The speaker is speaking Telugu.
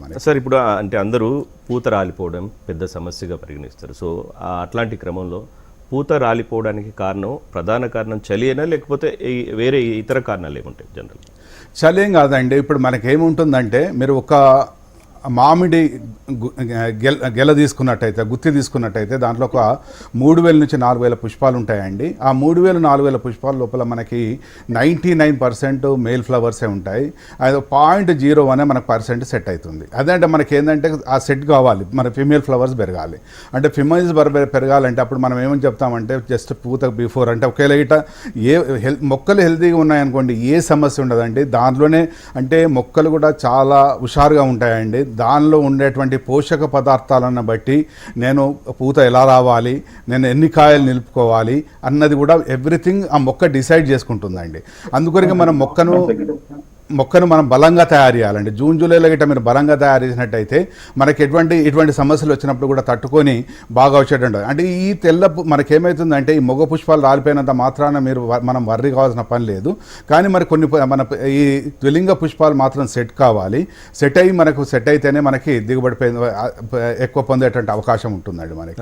మనకి సార్ ఇప్పుడు అంటే అందరూ పూత రాలిపోవడం పెద్ద సమస్యగా పరిగణిస్తారు. సో అట్లాంటి క్రమంలో పూత రాలిపోవడానికి కారణం ప్రధాన కారణం చలియేనా లేకపోతే ఈ- వేరే ఇతర కారణాలు ఏముంటాయి జనరల్ చలేం కాదండి. ఇప్పుడు మనకేముంటుందంటే మీరు ఒక మామిడి గెల గెల తీసుకున్నట్టయితే గుత్తి తీసుకున్నట్టయితే దాంట్లో ఒక మూడు వేల నుంచి నాలుగు వేల పుష్పాలు ఉంటాయండి. ఆ మూడు వేల నాలుగు వేల పుష్పాల లోపల మనకి నైంటీ నైన్ పర్సెంట్ మేల్ ఫ్లవర్సే ఉంటాయి. అది పాయింట్ జీరో అనే మనకు పర్సెంట్ సెట్ అవుతుంది. అదే అంటే మనకి ఏంటంటే ఆ సెట్ కావాలి. మన ఫిమేల్ ఫ్లవర్స్ పెరగాలి. అంటే ఫిమేల్స్ పెరగాలంటే అప్పుడు మనం ఏమని చెప్తామంటే జస్ట్ పూత బిఫోర్ అంటే ఒకవేళ ఇట ఏ హెల్ మొక్కలు హెల్తీగా ఉన్నాయనుకోండి ఏ సమస్య ఉండదండి. దాంట్లోనే అంటే మొక్కలు కూడా చాలా హుషారుగా ఉంటాయండి. దానిలో ఉండేటువంటి పోషక పదార్థాలను బట్టి నేను పూత ఎలా రావాలి నేను ఎన్ని కాయలు నిలుపుకోవాలి అన్నది కూడా ఎవ్రీథింగ్ ఆ మొక్క డిసైడ్ చేసుకుంటుందండి. అందుకొరకు మనం మొక్కను మొక్కను మనం బలంగా తయారు చేయాలండి. జూన్ జూలైలో గిట్ట మీరు బలంగా తయారు చేసినట్టయితే మనకి ఎటువంటి ఇటువంటి సమస్యలు వచ్చినప్పుడు కూడా తట్టుకొని బాగా వచ్చేటట్టు అంటే ఈ తెల్ల మనకేమవుతుందంటే ఈ మొగ పుష్పాలు రాలిపోయినంత మాత్రాన మీరు మనం వర్రీ కావాల్సిన పని లేదు. కానీ మరి కొన్ని మన ఈ ద్విలింగ పుష్పాలు మాత్రం సెట్ కావాలి. సెట్ అయ్యి మనకు సెట్ అయితేనే మనకి దిగుబడి ఎక్కువ పొందేటువంటి అవకాశం ఉంటుందండి మనకి.